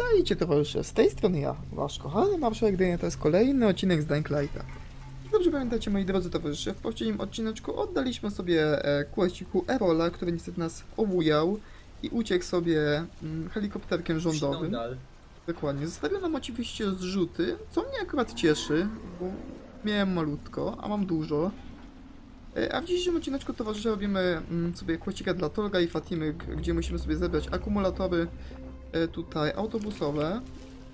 Witajcie towarzysze, z tej strony ja, wasz kochany marszałek Dania, to jest kolejny odcinek z Dying Lighta. Dobrze pamiętacie moi drodzy towarzysze, w poprzednim odcineczku oddaliśmy sobie e, kłeściku Erola, który niestety nas obujał i uciekł sobie mm, helikopterkiem rządowym. Dokładnie, zostawił nam oczywiście zrzuty, co mnie akurat cieszy, bo miałem malutko, a mam dużo. E, A w dzisiejszym odcineczku towarzysze robimy mm, sobie kłecika dla Tolga i Fatimy, gdzie musimy sobie zebrać akumulatory tutaj autobusowe.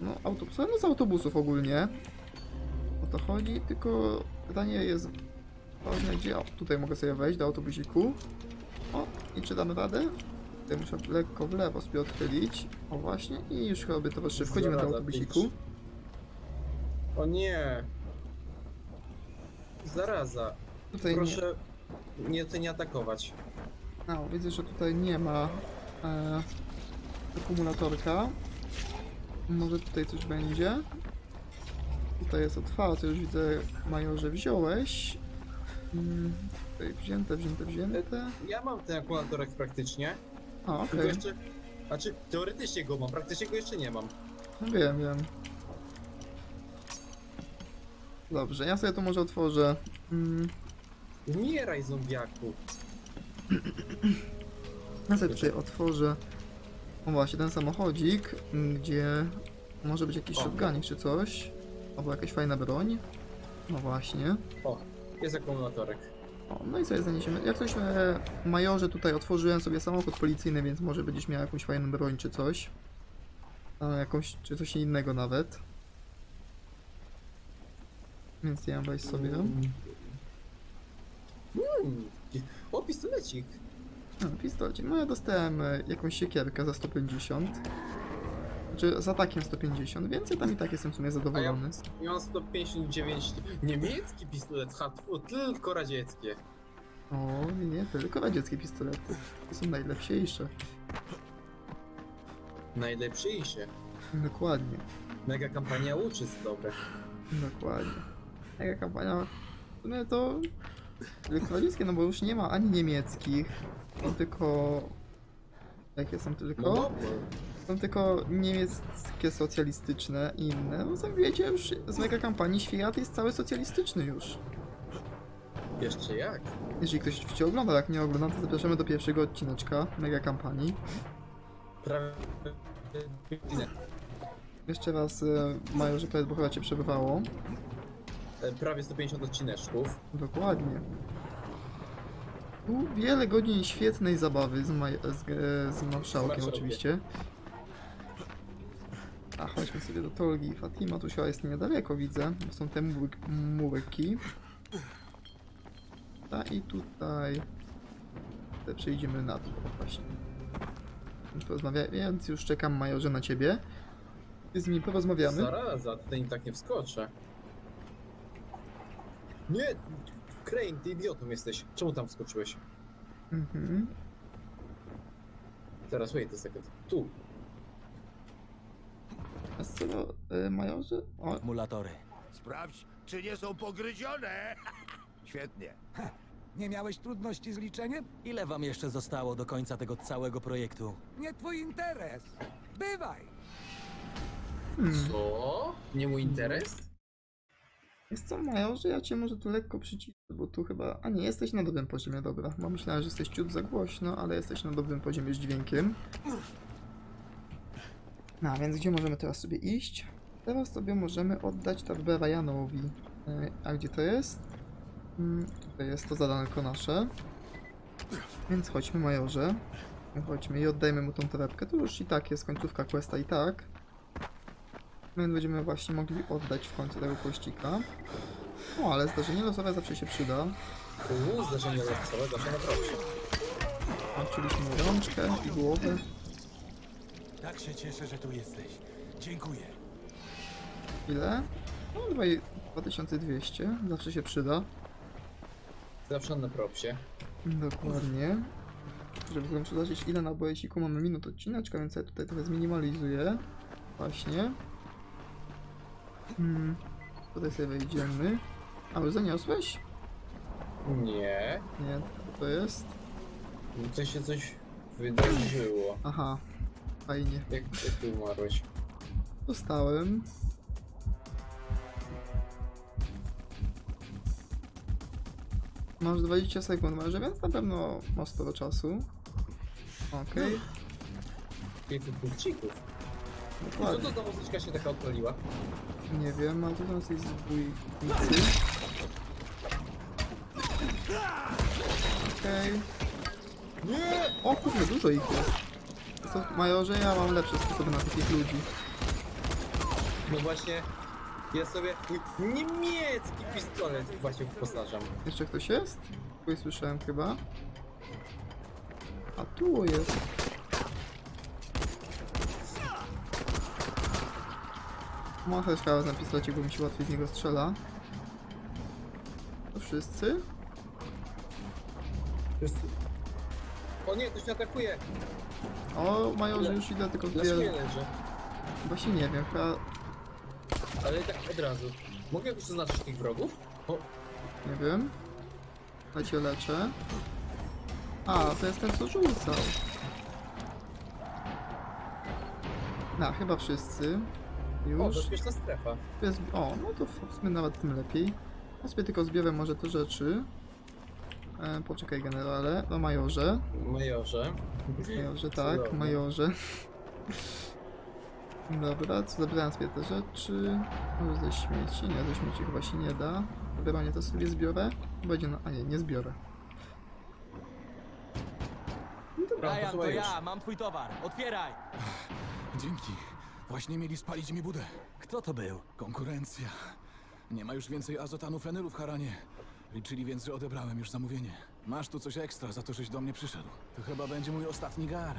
No autobusowe, no z autobusów ogólnie. O to chodzi, tylko pytanie jest ważne, gdzie... O, tutaj mogę sobie wejść do autobusiku. O, i czy damy radę? Tutaj muszę lekko w lewo sobie odchylić. O właśnie, i już robię towarzysze, wchodzimy do autobusiku. O nie. Zaraza. Tutaj nie, Proszę nie, ty nie atakować. no, widzę, że tutaj nie ma e, akumulatorka. Może tutaj coś będzie. Tutaj jest otwarte, już widzę, Majorze, wziąłeś. Mm, tutaj wzięte, wzięte, wzięte. Ja mam ten akumulatorek praktycznie. A, okej, Tylko jeszcze. Znaczy, teoretycznie go mam, praktycznie go jeszcze nie mam. no wiem, wiem. Dobrze, ja sobie to może otworzę. Mm, Umieraj, zombiaku. Ja sobie tutaj otworzę. O właśnie, ten samochodzik, m, gdzie może być jakiś shotgunik czy coś. Albo jakaś fajna broń. No właśnie. O, jest akumulatorek. O, no i sobie zaniesiemy. Jak coś e, majorze tutaj otworzyłem sobie samochód policyjny, więc może będziesz miał jakąś fajną broń czy coś. A jakąś, czy coś innego nawet. Więc ja weź sobie. Mm. Mm. O, pistolecik. No, pistolecik. No ja dostałem e, jakąś siekierkę za 150. Znaczy za takim 150, więc ja tam i tak jestem w sumie A ja, zadowolony. ja mam 159. Niemiecki pistolet, hatfu, tylko radzieckie. O, nie, nie, tylko radzieckie pistolety. To są najlepsiejsze. Najlepszy isie. Dokładnie, Mega kampania uczy jest dobre. dokładnie. Jaka kampania? W sumie to tylko radzieckie, no bo już nie ma ani niemieckich, są tylko... Jakie są No tylko? dobra. Są tylko niemieckie socjalistyczne i inne. No sami wiecie, już z mega kampanii świat jest cały socjalistyczny już. Jeszcze jak? Jeżeli ktoś cię ogląda, jak nie ogląda, to zapraszamy do pierwszego odcineczka mega kampanii. Prawie... Jeszcze raz e, Majorze powiedz, bo chyba cię przebywało. e, Prawie 150 odcineczków. Dokładnie. Tu wiele godzin świetnej zabawy z, maj- z, z marszałkiem oczywiście. A chodźmy sobie do Tolgi Fatima, tu chyba jest niedaleko widzę, są te mułyk- mułyki. A i tutaj... Tutaj przejdziemy na dół właśnie. Porozmawia- więc już czekam Majorze na ciebie. Z nimi porozmawiamy. Zaraza, tutaj tak nie wskoczę. Nie! Crane, ty idiotą jesteś. Czemu tam wskoczyłeś? Mhm. Teraz, wait a second. Tu. A co, e, Majorze? O, Akumulatory. Sprawdź, czy nie są pogryzione. Świetnie. Nie miałeś trudności z liczeniem? Ile wam jeszcze zostało do końca tego całego projektu? Nie twój interes. Bywaj! Co? Nie mój interes? Jest co, Majorze? Ja cię może tu lekko przycisnę, bo tu chyba... A nie, jesteś na dobrym poziomie, dobra. Bo myślałem, że jesteś ciut za głośno, ale jesteś na dobrym poziomie z dźwiękiem. No, a więc gdzie możemy teraz sobie iść? Teraz sobie możemy oddać torbę Ryanowi. E, A gdzie to jest? Mm, Tutaj jest to zadanko nasze. Więc chodźmy, Majorze. Chodźmy i oddajmy mu tą torebkę. To już i tak jest końcówka questa i tak. Więc będziemy właśnie mogli oddać w końcu tego kościka. O, ale zdarzenie losowe zawsze się przyda. Uuu, zdarzenie losowe zawsze na propsie. Włączyliśmy rączkę i głowę. Tak się cieszę, że tu jesteś. Dziękuję. Ile? No, dwa- 2200. Zawsze się przyda. Zawsze na propsie. Dokładnie. Żeby wam przydarzyć ile na bojeciku mamy minut odcineczka, więc ja tutaj trochę zminimalizuję. Właśnie. Hmm. Tutaj sobie wejdziemy. A, już zaniosłeś? Nie. Nie, co to jest? To się coś wydarzyło. Aha. Fajnie. Jak, jak ty umarłeś? Dostałem. Masz 20 sekund, może, więc na pewno masz sporo czasu. Okej, 500 punkcików. Co dokładnie. to za muzyczka się taka odpaliła? Nie wiem, ale tu są jacyś zbójnicy. Okej. Nie! O kurde, dużo ich jest. Co, majorze, ja mam lepsze sposoby na takich ludzi. No właśnie, ja sobie mój niemiecki pistolet właśnie wyposażam. Jeszcze ktoś jest? Kogoś słyszałem chyba. A tu jest. Mam też na pistolecie, bo mi się łatwiej z niego strzela. To wszyscy? Jest... O nie, ktoś mnie atakuje! O, majorze, już idę tylko Na dwie... leży. Właśnie nie wiem, chyba... Ale tak od razu. Mogę jakoś zaznaczyć tych wrogów? O, Nie wiem. Ja cię leczę. A, to jest ten, co rzucał. No, chyba wszyscy. O, Już. bezpieczna strefa. To jest, o, no to w sumie nawet tym lepiej. Ja sobie tylko zbiorę może te rzeczy. E, poczekaj generale, no majorze. Majorze. Majorze, tak, Cudownie. majorze. Dobra, co zabrałem sobie te rzeczy. Może ze śmieci, nie, ze śmieci chyba się nie da. Zabieranie to sobie zbiorę. Będzie na, a nie, nie zbiorę. No dobra, Ryan, to posłuchaj już. ja, mam twój towar. Otwieraj! Dzięki. Właśnie mieli spalić mi budę. Kto to był? Konkurencja. Nie ma już więcej azotanu fenylu w Haranie. Liczyli więc, że odebrałem już zamówienie. Masz tu coś ekstra za to, żeś do mnie przyszedł. To chyba będzie mój ostatni gar.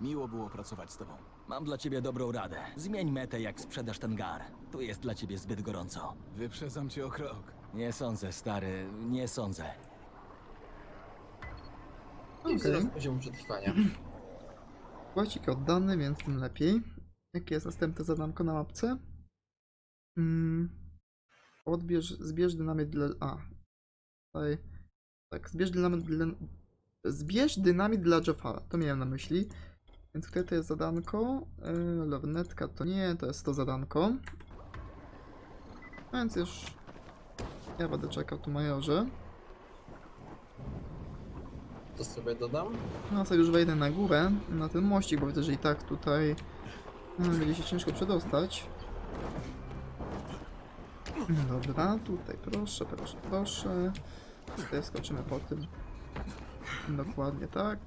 Miło było pracować z tobą. Mam dla ciebie dobrą radę. Zmień metę, jak sprzedasz ten gar. Tu jest dla ciebie zbyt gorąco. Wyprzedzam cię o krok. Nie sądzę, stary, nie sądzę. I Okej. wzrost poziomu przetrwania. Właściwie oddany, więc tym lepiej. Jakie jest następne zadanko na mapce? Mm. Odbierz, zbierz dynamit dla... A. Tutaj. Tak, zbierz dynamit dla... Zbierz dynamit dla Jafara. To miałem na myśli. Więc które to jest zadanko? Yy, lornetka to nie, to jest to zadanko. Więc już... Ja będę czekał tu majorze. To sobie dodam. No sobie już wejdę na górę, na ten mościk, bo widzę, że i tak tutaj e, będzie się ciężko przedostać. Dobra, tutaj proszę, proszę, proszę. Tutaj skoczymy po tym. Dokładnie tak.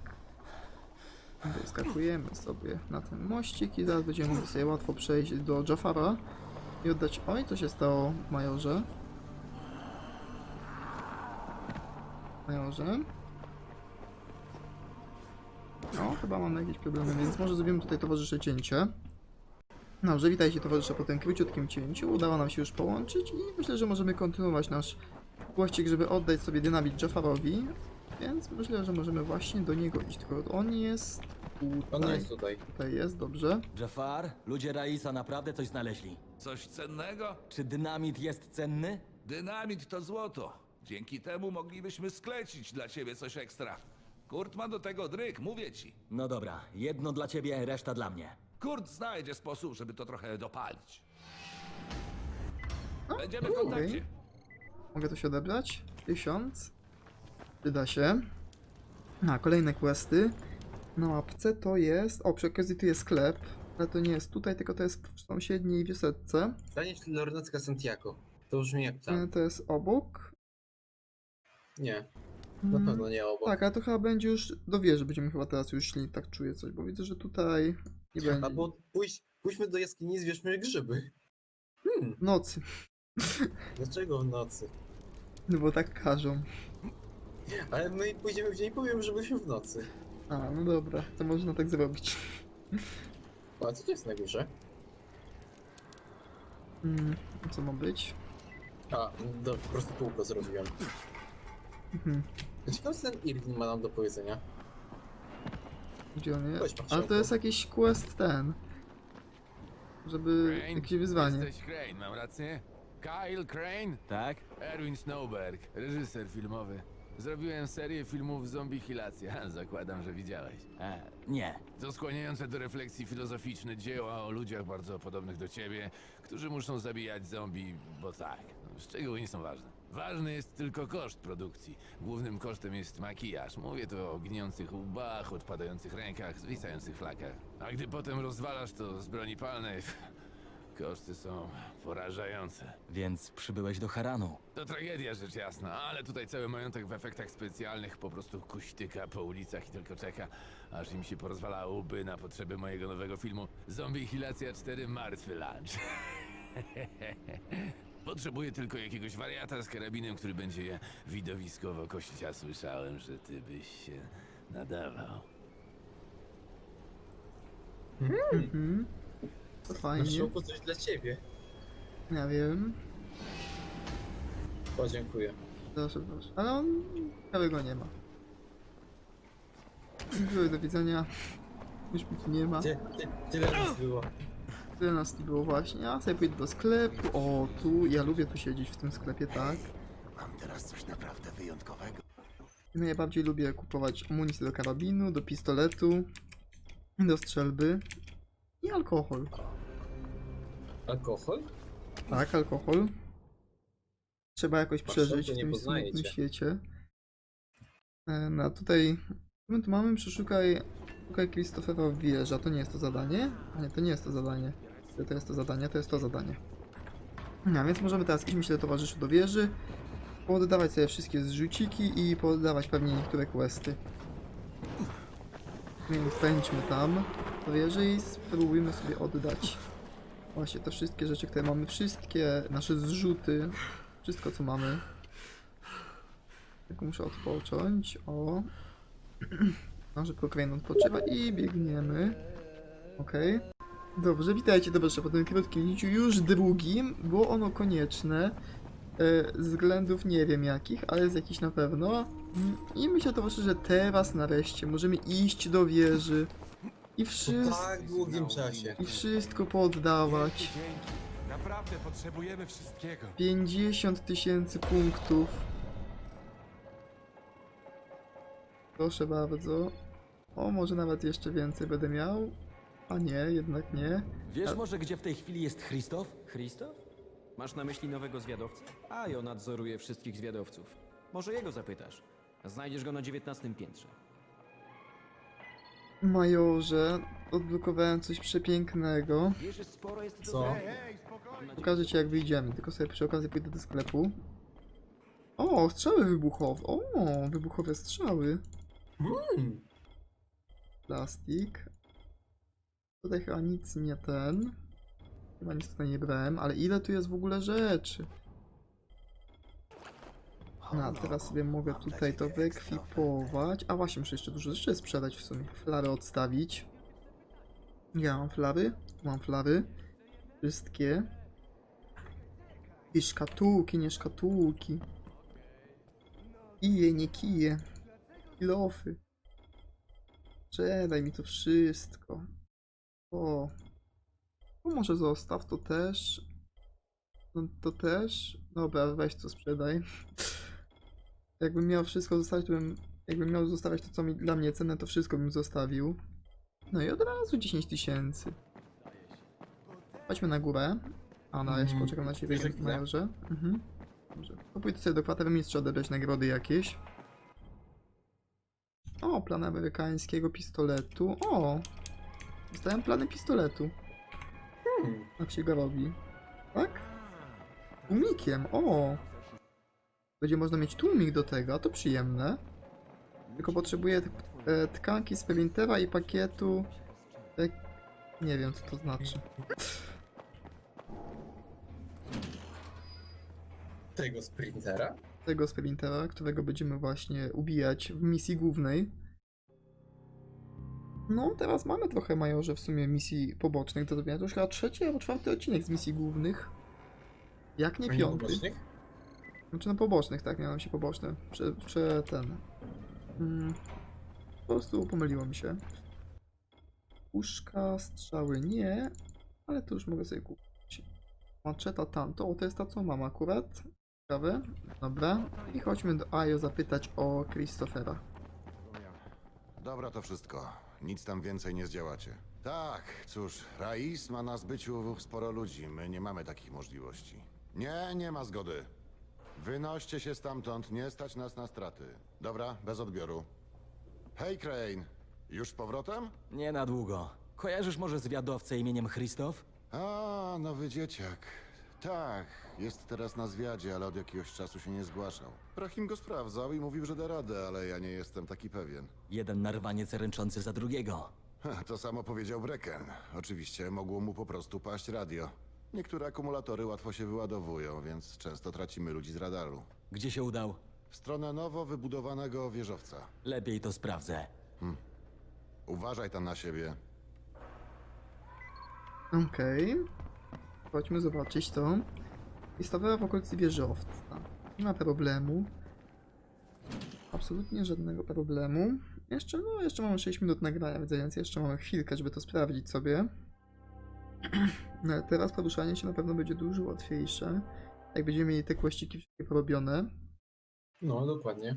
Wyskakujemy sobie na ten mościk i zaraz będziemy mogli sobie łatwo przejść do Jafara i oddać... Oj, co się stało, majorze? Majorze? No, chyba mamy jakieś problemy, więc może zrobimy tutaj towarzysze cięcie. Dobrze, witajcie towarzysze po tym króciutkim cięciu. Udało nam się już połączyć i myślę, że możemy kontynuować nasz głościk, żeby oddać sobie dynamit Jaffarowi. Więc myślę, że możemy właśnie do niego iść. Tylko on jest On tutaj. jest tutaj. Tutaj jest, dobrze. Jafar, ludzie Raisa naprawdę coś znaleźli. Coś cennego? Czy dynamit jest cenny? Dynamit to złoto. Dzięki temu moglibyśmy sklecić dla ciebie coś ekstra. Kurt ma do tego dryk, mówię ci. No dobra, jedno dla ciebie, reszta dla mnie. Kurt znajdzie sposób, żeby to trochę dopalić. No, Będziemy w kontakcie. Mogę to się odebrać? Tysiąc. Przyda się. A, kolejne questy. Na mapce to jest... O, przy okazji tu jest sklep. Ale to nie jest tutaj, tylko to jest w sąsiedniej wiosce. Zanieść lornecka Santiago. To brzmi jak E, tam. To jest obok. Nie, na Mm, pewno nie obok. Tak, ale to chyba będzie już do wieży. Będziemy chyba teraz już szli, tak czuję coś, bo widzę, że tutaj nie będzie. Albo pójść, pójdźmy do jaskini, zwierzmy grzyby. Hmm, W nocy. dlaczego w nocy? No bo tak każą. Ale my pójdziemy w dzień i powiem, że byliśmy w nocy. A, no dobra, to można tak zrobić. A co to jest na górze? Mm, co ma być? A, do, po prostu kółko zrobiłem. Mhm. Ciekawe co ten Irwin ma nam do powiedzenia. Gdzie on Chodź, jest? Ale to jest jakiś quest ten. Żeby Crane? jakieś wyzwanie. Jesteś Crane, mam rację? Kyle Crane? Tak? Erwin Snowberg, reżyser filmowy. Zrobiłem serię filmów Zombie Hilacja. Zakładam, że widziałeś. E, Nie. To skłaniające do refleksji filozoficzne dzieła o ludziach bardzo podobnych do ciebie, którzy muszą zabijać zombie, bo tak. Szczegóły nie są ważne. Ważny jest tylko koszt produkcji. Głównym kosztem jest makijaż. Mówię tu o gnijących łbach, odpadających rękach, zwisających flakach. A gdy potem rozwalasz to z broni palnej, koszty są porażające. Więc przybyłeś do Haranu. To tragedia, rzecz jasna, ale tutaj cały majątek w efektach specjalnych po prostu kuśtyka po ulicach i tylko czeka, aż im się porozwala łby na potrzeby mojego nowego filmu Zombie Hilacja 4 Martwy Lunch. Potrzebuję tylko jakiegoś wariata z karabinem, który będzie je widowiskowo kościć, a słyszałem, że ty byś się nadawał. Mhm. To fajnie. szoku coś dla ciebie. Ja wiem. Podziękuję. Proszę, proszę. Ale on całego nie ma. Dziękuję, do widzenia. Już mi tu nie ma. Ty, ty, tyle nas było. Tyle nas nie było właśnie. Ja sobie pójdę do sklepu. O, tu. Ja lubię tu siedzieć w tym sklepie, tak. Mam teraz coś naprawdę wyjątkowego. Najbardziej lubię kupować amunicję do karabinu, do pistoletu, do strzelby i alkohol. Alkohol? Tak, alkohol. Trzeba jakoś przeżyć w tym smutnym świecie. E, No a tutaj... My tu mamy, przeszukaj... Szukaj Christophera wieża. To nie jest to zadanie? A nie, to nie jest to zadanie. To jest to zadanie, to jest to zadanie. No, więc możemy teraz iść, myślę, towarzyszu do wieży. Poddawać sobie wszystkie zrzuciki i poddawać pewnie niektóre questy. Więc pędźmy tam do wieży i spróbujmy sobie oddać właśnie te wszystkie rzeczy, które mamy, wszystkie nasze zrzuty, wszystko co mamy. Tylko muszę odpocząć, o. No, szybko Crane odpoczywa i biegniemy. Okej. Dobrze, witajcie dobrze po tym krótkim liciu, już drugim. Było ono konieczne. E, z względów nie wiem jakich, ale z jakichś na pewno. I myślę to właśnie, że teraz nareszcie możemy iść do wieży. I Po wszystko, tak długim czasie. i wszystko poddawać. Dzięki. Naprawdę potrzebujemy wszystkiego. 50 tysięcy punktów. Proszę bardzo. O, może nawet jeszcze więcej będę miał. A nie, jednak nie. Wiesz może, gdzie w tej chwili jest Christoph? Christoph? Masz na myśli nowego zwiadowcę? Ajo nadzoruje wszystkich zwiadowców. Może jego zapytasz. Znajdziesz go na dziewiętnastym piętrze. Majorze, odblokowałem coś przepięknego. Co? Pokażę ci jak wyjdziemy, tylko sobie przy okazji pójdę do sklepu. O, strzały wybuchowe. O, wybuchowe strzały. Hmm. Plastik. Tutaj chyba nic nie ten. Chyba nic tutaj nie brałem, ale ile tu jest w ogóle rzeczy? No, teraz sobie mogę tutaj to wyekwipować. A właśnie, muszę jeszcze dużo rzeczy sprzedać w sumie. Flary odstawić. Ja mam flary. Mam flary. Wszystkie. I szkatułki, nie szkatułki. Kije, nie kije. Kilofy. Sprzedaj mi to wszystko. O. To może zostaw, to też. No, to też. Dobra, weź to sprzedaj. Jakbym miał wszystko zostawić, to bym. Jakbym miał zostawiać to, co mi dla mnie cenne, to wszystko bym zostawił. No i od razu 10 tysięcy. Chodźmy na górę. A na razie Mhm. poczekam na ciebie, majorze. Mhm. Dobrze. To pójdę sobie do kwatermistrza odebrać nagrody jakieś. O, plan amerykańskiego pistoletu. O! Dostałem plany pistoletu. Hmm. Jak się go robi? Tak? Tłumikiem, o! Będzie można mieć tłumik do tego, a to przyjemne. Tylko potrzebuję e, tkanki z printera i pakietu. E, nie wiem, co to znaczy. Tego sprintera? Tego z printera, którego będziemy właśnie ubijać w misji głównej. No, teraz mamy trochę, Majorze, w sumie misji pobocznych do zrobienia. To już chyba trzeci albo czwarty odcinek z misji głównych. Jak nie piąty. pobocznych? Znaczy na pobocznych, tak, miałem się poboczne. Prze, prze ten. Mm, po prostu pomyliło mi się. Puszka, strzały nie, ale to już mogę sobie kupić. Maczeta tamto, o to jest ta co mam akurat. Ciekawe, dobra. I chodźmy do Ajo zapytać o Christophera. Dobra, to wszystko. Nic tam więcej nie zdziałacie. Tak, cóż, Rais ma na zbyciu sporo ludzi. My nie mamy takich możliwości. Nie, nie ma zgody. Wynoście się stamtąd, nie stać nas na straty. Dobra, bez odbioru. Hej, Crane! Już z powrotem? Nie na długo. Kojarzysz może zwiadowcę imieniem Christoph? A, nowy dzieciak. Tak, jest teraz na zwiadzie, ale od jakiegoś czasu się nie zgłaszał. Brahim go sprawdzał i mówił, że da radę, ale ja nie jestem taki pewien. Jeden narwaniec ręczący za drugiego. Ha, To samo powiedział Brecken. Oczywiście mogło mu po prostu paść radio. Niektóre akumulatory łatwo się wyładowują, więc często tracimy ludzi z radaru. Gdzie się udał? W stronę nowo wybudowanego wieżowca. Lepiej to sprawdzę. Uważaj tam na siebie. Okej. Chodźmy zobaczyć to. Istawera w okolicy wieżowca. Nie ma problemu. Absolutnie żadnego problemu. Jeszcze, no, jeszcze mamy 6 minut nagrania, więc jeszcze mamy chwilkę, żeby to sprawdzić sobie. No, ale teraz poruszanie się na pewno będzie dużo łatwiejsze. Jak będziemy mieli te kłaściki wszystkie porobione. No, dokładnie.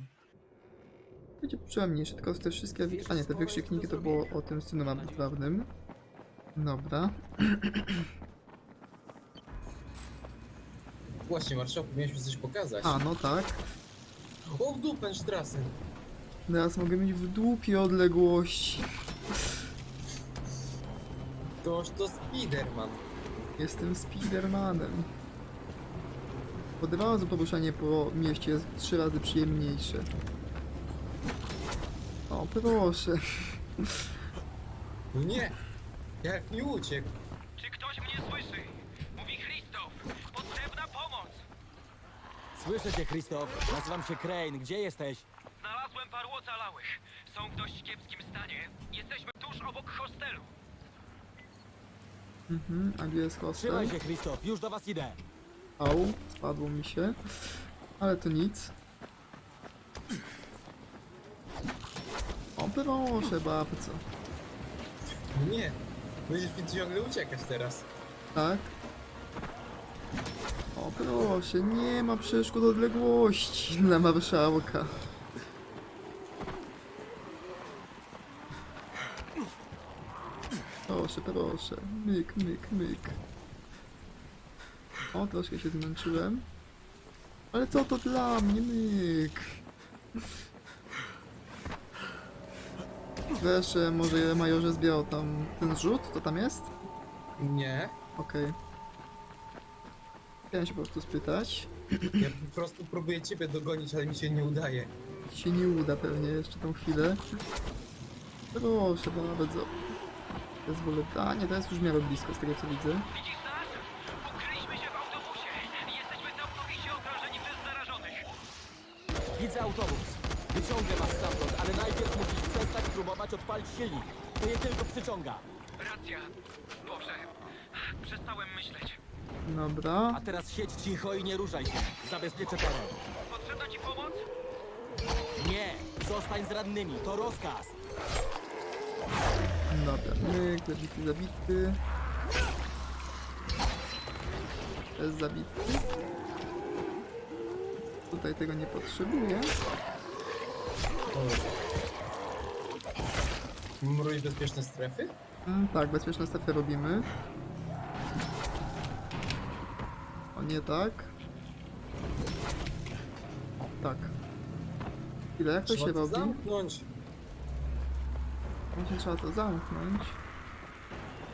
Będzie przyjemniejsze, tylko te wszystkie... A nie, te wykrzykniki to było o tym synu marnotrawnym. Dobra. Właśnie, marszałku, mieliśmy coś pokazać. A, no tak. O, w dupę, Strassen. Teraz mogę mieć w dupie odległości. Toż to Spiderman. Jestem Spidermanem. Od razu poruszanie po mieście jest trzy razy przyjemniejsze. O, proszę. No nie! Jak mi uciekł? Słyszę cię, Christoph. Nazywam się Crane. Gdzie jesteś? Znalazłem paru ocalałych. Są w dość kiepskim stanie. Jesteśmy tuż obok hostelu. Mhm, a gdzie jest hostel? Trzymaj się, Christoph. Już do was idę. Au, spadło mi się. Ale to nic. O, proszę bardzo. No nie! Będziesz mi ciągle uciekać teraz. Tak? Proszę, nie ma przeszkód odległości dla marszałka. Proszę, proszę. Myk, myk, myk. O, troszkę się zmęczyłem. Ale co to dla mnie, myk? Proszę, może majorze zbierał tam ten zrzut? Co tam jest? Nie. Okej. Chciałem się po prostu spytać. Ja po prostu próbuję ciebie dogonić, ale mi się nie udaje. Jeśli się nie uda pewnie jeszcze tą chwilę. Proszę bardzo. Zezwolenie, to jest już w miarę blisko z tego co widzę. Widzisz nas? Ukryliśmy się w autobusie. Jesteśmy całkowicie okrążeni przez zarażonych. Widzę autobus. Wyciągnę was stamtąd, ale najpierw musisz przestać próbować odpalić silnik. To je tylko przyciąga. Racja. Boże. Przestałem myśleć. Dobra. A teraz siedź cicho i nie ruszaj się. Zabezpieczę teren. Potrzebna ci pomoc? Nie! Zostań z rannymi, to rozkaz! Dobra, myk, zabity, zabity. Jest zabity. Tutaj tego nie potrzebuję. Mruj bezpieczne strefy? Mm, tak, bezpieczne strefy robimy. Nie tak. Tak. Ile jak to Trzeba się to robi? zamknąć. Właśnie trzeba to zamknąć.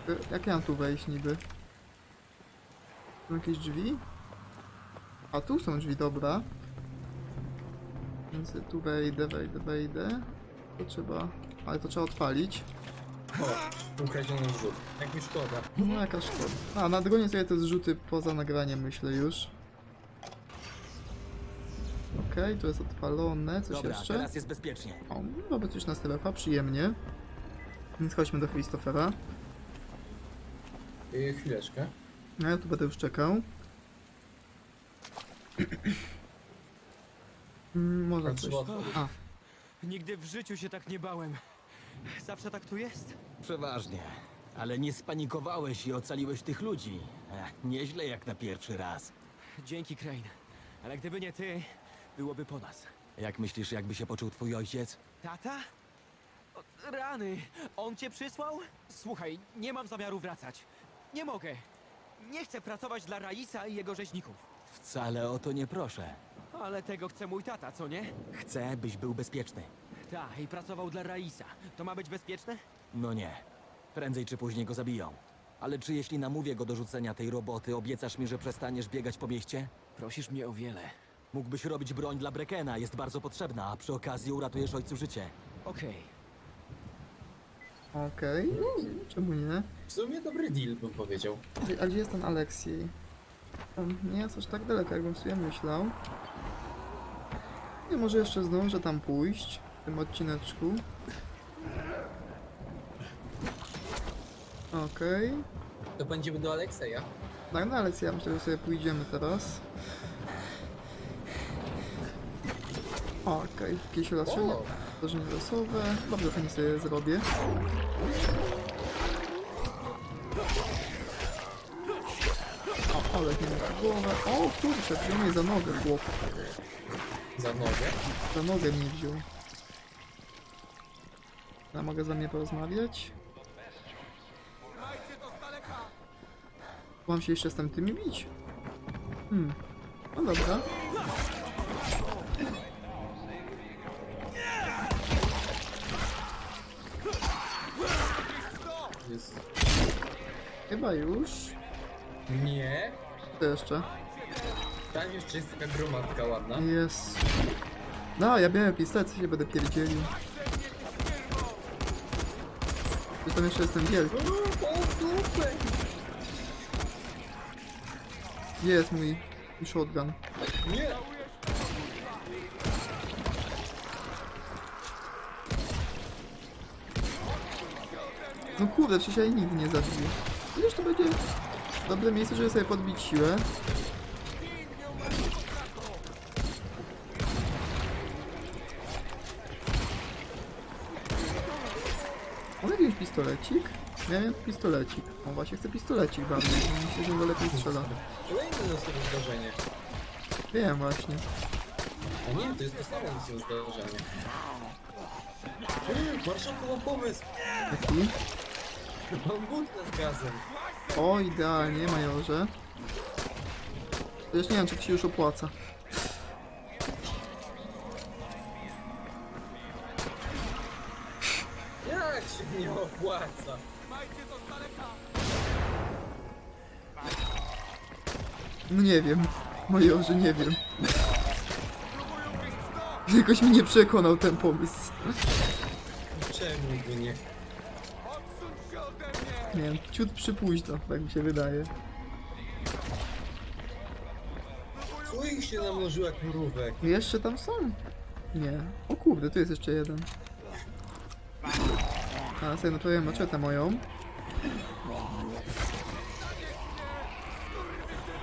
Y, Jak ja mam tu wejść niby? Są jakieś drzwi? A tu są drzwi, dobra. Więc tu wejdę, wejdę, wejdę. To trzeba... Ale to trzeba odpalić. O, ukradziony rzut. Jak mi szkoda. No jaka szkoda. A, nadgonię sobie te zrzuty poza nagraniem, myślę już. Okej, to jest odpalone. Coś Dobra, jeszcze? teraz jest bezpiecznie. O, no bezpieczna strefa, przyjemnie. Więc chodźmy do Christophera. Yy, chwileczkę. No ja tu będę już czekał. Mm, Może coś. A, Nigdy w życiu się tak nie bałem. Zawsze tak tu jest? Przeważnie. Ale nie spanikowałeś i ocaliłeś tych ludzi. Ech, nieźle jak na pierwszy raz. Dzięki, Crane. Ale gdyby nie ty, byłoby po nas. Jak myślisz, jakby się poczuł twój ojciec? Tata? Rany! On cię przysłał? Słuchaj, nie mam zamiaru wracać. Nie mogę. Nie chcę pracować dla Raisa i jego rzeźników. Wcale o to nie proszę. Ale tego chce mój tata, co nie? Chcę, byś był bezpieczny. Ta, i pracował dla Raisa. To ma być bezpieczne? No nie. Prędzej czy później go zabiją. Ale czy jeśli namówię go do rzucenia tej roboty, obiecasz mi, że przestaniesz biegać po mieście? Prosisz mnie o wiele. Mógłbyś robić broń dla Brekena, jest bardzo potrzebna, a przy okazji uratujesz ojcu życie. Okej. Okej, czemu nie? W sumie dobry deal, bym powiedział. A gdzie jest ten Aleksiej? On nie jest aż tak daleko, jakbym sobie myślał. Nie, może jeszcze zdążę tam pójść w tym odcineczku. Okej. To będziemy do Alekseja. Tak, no Aleksja, myślę, że sobie pójdziemy teraz. Okej, jakieś ulepszenie. Zdarzenie losowe. Dobrze, to nie sobie zrobię. O, ale nie ma głowę. O, kurczę, wziął mnie za nogę, chłop. Za nogę. Za nogę mnie wziął. Ja mogę za mnie porozmawiać? Mam się jeszcze z tamtymi bić. Hmm. No dobra. Jest... Chyba już. Nie. To jeszcze. Tam jeszcze jest taka gromadka ładna. Jest. No, ja biorę pistolet, co się będę pierdzielił. Zresztą jeszcze jestem wielki. Gdzie jest mój mój shotgun? Nie! No kurde, przecież ja jej nigdy nie zabiję. Wiesz, to będzie dobre miejsce, żeby sobie podbić siłę. Pistolecik? Miałem pistolecik. O właśnie chcę pistolecik bardziej, bo myślę, że go lepiej strzela. Kolejne losowe zdarzenie. Wiem właśnie. A nie, to jest to samo losowe zdarzenie. Mm, Marszałku, mam pomysł! Taki. Mam butlę z gazem. O, idealnie, majorze. Też nie wiem, czy to się już opłaca. No nie wiem. Majorze, nie wiem. Jakoś mnie nie przekonał ten pomysł. Czemu by nie? Nie wiem, ciut przypóźno, tak mi się wydaje. Co ich się namnożyło jak mrówek? Jeszcze tam są? Nie. O kurde, tu jest jeszcze jeden. A sobie naprawię maczetę moją.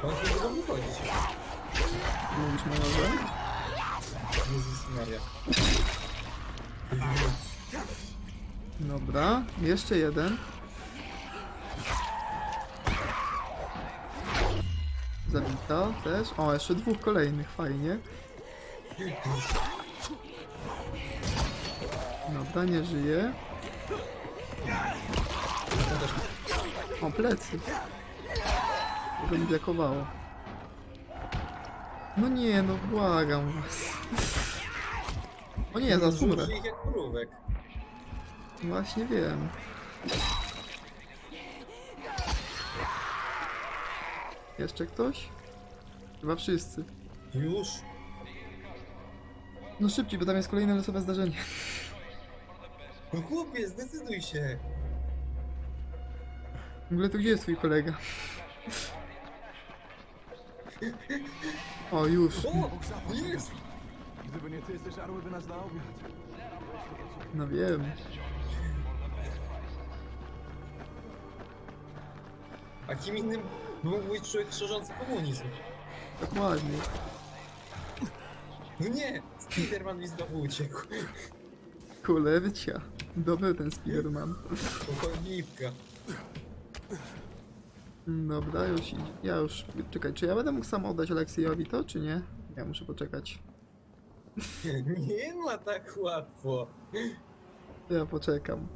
On się będą wychodzić. Mówisz majorze? Jezus Maria. Dobra, jeszcze jeden. Zabita też. O, jeszcze dwóch kolejnych, fajnie. Dobra, nie żyje. O, plecy. Tego mi brakowało. No nie, no błagam was. O nie, zaraz umrę. Rzuci ich jak mrówek. Właśnie wiem. Jeszcze ktoś? Chyba wszyscy. Już? No szybciej, bo tam jest kolejne losowe zdarzenie. No chłopie, zdecyduj się. W ogóle to gdzie jest twój kolega? O, już. O! Jest! Gdyby nie ty, zeżarłyby nas na obiad. No wiem. A kim innym mógł być człowiek szerzący komunizm? Dokładnie. No nie! Spiderman mi znowu uciekł. Kulewcia. Dobry ten Spiderman. Pochodniwka. Dobra, już idzie. Ja już... Czekaj, czy ja będę mógł sam oddać Aleksiejowi to, czy nie? Ja muszę poczekać. Nie ma tak łatwo. Ja poczekam.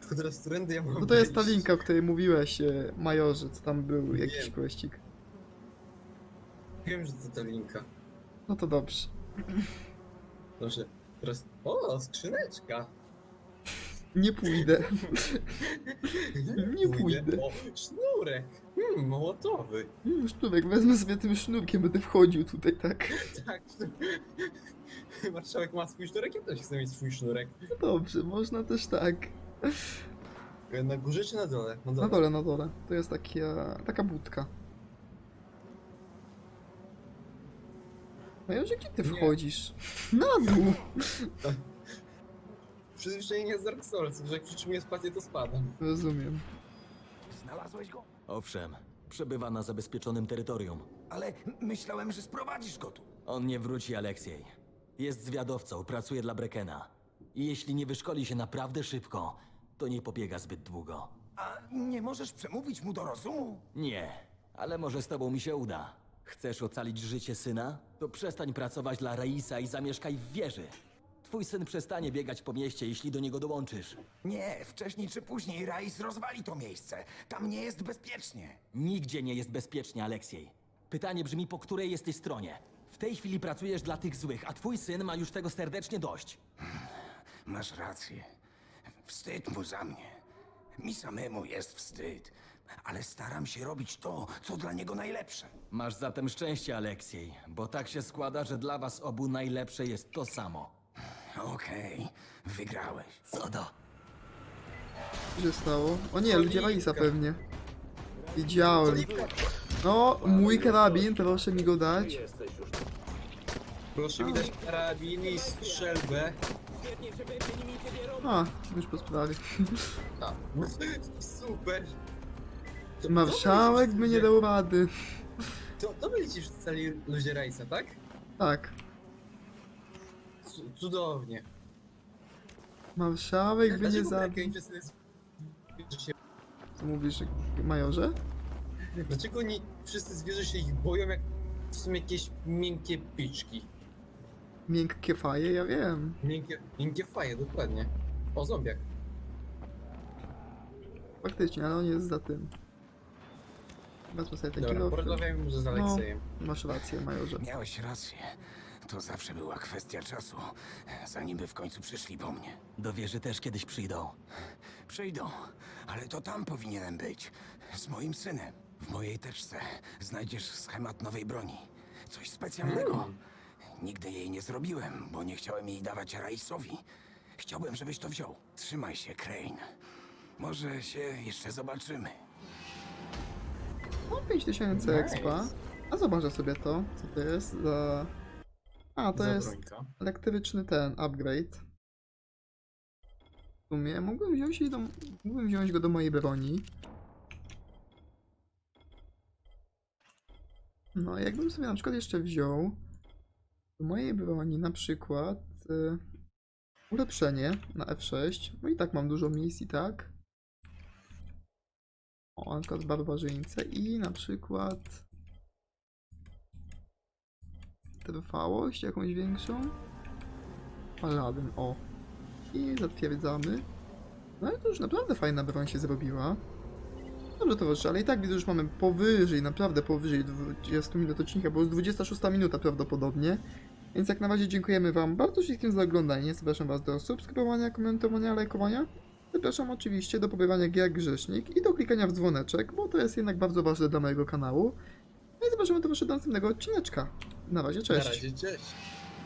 Tylko teraz którędy ja mam No to jest ta wejść? linka, o której mówiłeś, e, Majorze, co tam był Wiem. jakiś kościk. Wiem, że to ta linka. No to dobrze. Dobrze. Teraz... O, skrzyneczka! Nie pójdę. Nie pójdę. O, sznurek! Hmm, mołotowy. Mm, Sznurek, wezmę sobie tym sznurkiem, będę wchodził tutaj, tak. Tak. Marszałek ma swój sznurek, ja też chcę mieć swój sznurek. No dobrze, można też tak. Na górze czy na dole? Na dole. Na dole, na dole. To jest taka, taka budka. Majorze, gdzie ty Nie. wchodzisz? Na dół! Przyzwyczajenie z Dark Soulsów, że jak przytrzymuję spację, to spadam. Rozumiem. Znalazłeś go? Owszem, przebywa na zabezpieczonym terytorium. Ale myślałem, że sprowadzisz go tu. On nie wróci, Aleksiej. Jest zwiadowcą, pracuje dla Brekena. I jeśli nie wyszkoli się naprawdę szybko, to nie pobiega zbyt długo. A nie możesz przemówić mu do rozumu? Nie, ale może z tobą mi się uda. Chcesz ocalić życie syna? To przestań pracować dla Raisa i zamieszkaj w wieży. Twój syn przestanie biegać po mieście, jeśli do niego dołączysz. Nie, wcześniej czy później Rais rozwali to miejsce. Tam nie jest bezpiecznie. Nigdzie nie jest bezpiecznie, Aleksiej. Pytanie brzmi, po której jesteś stronie? W tej chwili pracujesz dla tych złych, a twój syn ma już tego serdecznie dość. Masz rację. Wstyd mu za mnie. Mi samemu jest wstyd. Ale staram się robić to, co dla niego najlepsze. Masz zatem szczęście, Aleksiej, bo tak się składa, że dla was obu najlepsze jest to samo. Okej, wygrałeś. Co do? Co się stało? O nie, ludzie Raisa pewnie. Widziałem. No, mój karabin, proszę mi go dać. Proszę mi dać karabin i strzelbę. A, już po sprawie. A, super. To- Marszałek by nie dał rady. To, to byli ci cali ludzie Raisa, tak? Tak. Cu- Cudownie. Marszałek by nie Dlaczego zabił. Się... Co mówisz, Majorze? Dlaczego oni wszyscy zwierzę się ich boją, jak są jakieś miękkie piczki? Miękkie faje, ja wiem. Miękkie, miękkie faje, dokładnie. O, zombiak. Faktycznie, ale on jest za tym. Wezmę sobie ten Dobra, kilo. porozmawiajmy może z No, Aleksejem. masz rację, Majorze. Miałeś rację. To zawsze była kwestia czasu, zanim by w końcu przyszli po mnie. Do wieży też kiedyś przyjdą. Przyjdą, ale to tam powinienem być. Z moim synem. W mojej teczce znajdziesz schemat nowej broni. Coś specjalnego. Nigdy jej nie zrobiłem, bo nie chciałem jej dawać Raisowi. Chciałbym, żebyś to wziął. Trzymaj się, Crane. Może się jeszcze zobaczymy. No, 5000 expa. A zobaczę sobie to, co to jest za... A, to jest brońka. elektryczny ten, upgrade. W sumie mógłbym wziąć, jej do, mógłbym wziąć go do mojej broni. No, jakbym sobie na przykład jeszcze wziął do mojej broni na przykład y, ulepszenie na F6. No i tak mam dużo misji, tak? O, na przykład barbarzyńcę i na przykład trwałość jakąś większą. Paladyn, o. I zatwierdzamy. No ale to już naprawdę fajna broń się zrobiła. Dobrze towarzysze, ale i tak widzę, że już mamy powyżej, naprawdę powyżej 20 minut odcinka, bo już 26 minuta prawdopodobnie. Więc jak na razie dziękujemy Wam bardzo wszystkim za oglądanie. Zapraszam Was do subskrybowania, komentowania, lajkowania. Zapraszam oczywiście do pobierania gier Grzesznik i do klikania w dzwoneczek, bo to jest jednak bardzo ważne dla mojego kanału. No i zapraszamy do następnego odcineczka. Na razie, Na cześć. razie, cześć.